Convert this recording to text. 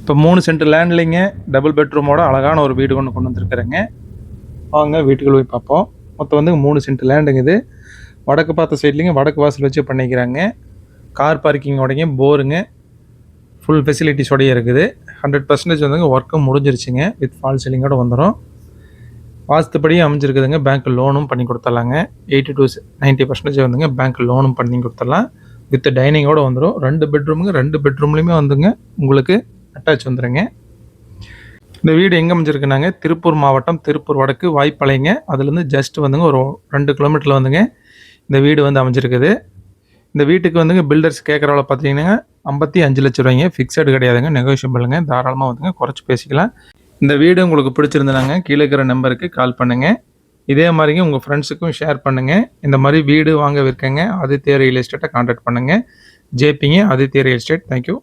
இப்போ மூணு send லேண்ட்லிங்க double பெட்ரூமோட அழகான ஒரு வீடு ஒன்று கொண்டு வந்திருக்கிறேங்க வாங்க வீட்டுக்குள்ள போய் பார்ப்போம். மொத்தம் வந்து மூணு சென்ட் லேண்டுங்க இது. வடக்கு பார்த்த சைட்லேங்க வடக்கு வாசல் வச்சு பண்ணிக்கிறாங்க. கார் பார்க்கிங்கோடைங்க போருங்க ஃபுல் ஃபெசிலிட்டிஸோடய இருக்குது. ஹண்ட்ரட் பர்சன்டேஜ் வந்துங்க ஒர்க்கும் முடிஞ்சிருச்சுங்க. வித் ஃபால் சீலிங்கோட வந்துடும் வாஸ்துப்படியும் அமைஞ்சிருக்குதுங்க பேங்க் லோனும் பண்ணி கொடுத்துட்லாங்க. எயிட்டி டு நைன்ட்டி பர்சன்டேஜ் வந்துங்க பேங்க் லோனும் பண்ணி கொடுத்துடலாம். வித் டைனிங்கோட வந்துடும் ரெண்டு பெட்ரூமுங்க ரெண்டு பெட்ரூம்லையுமே வந்துங்க உங்களுக்கு அட்டாச் வந்துடுங்க இந்த வீடு எங்கே அமைஞ்சிருக்குனாங்க? திருப்பூர் மாவட்டம் திருப்பூர் வடக்கு வாய்ப்பாளையங்க அதுலேருந்து ஜஸ்ட் வந்துங்க ஒரு ரெண்டு கிலோமீட்டரில் வந்துங்க இந்த வீடு வந்து அமைஞ்சிருக்குது. இந்த வீட்டுக்கு வந்துங்க பில்டர்ஸ் கேட்குறவள பார்த்தீங்கன்னா ஐம்பத்தி அஞ்சு லட்ச ரூபாய்ங்க. ஃபிக்ஸடு கிடையாதுங்க நெகோஷியபிளுங்க தாராளமாக வந்துங்க குறைச்சி பேசிக்கலாம். இந்த வீடு உங்களுக்கு பிடிச்சிருந்தாங்க கீழே இருக்கிற நம்பருக்கு கால் பண்ணுங்கள் இதே மாதிரிங்க உங்கள் ஃப்ரெண்ட்ஸுக்கும் ஷேர் பண்ணுங்கள் இந்த மாதிரி வீடு வாங்க விற்கங்க ஆதித்ய ரியல் எஸ்டேட்டை கான்டாக்ட் பண்ணுங்கள் ஜேபிங்க Aditya real estate thank you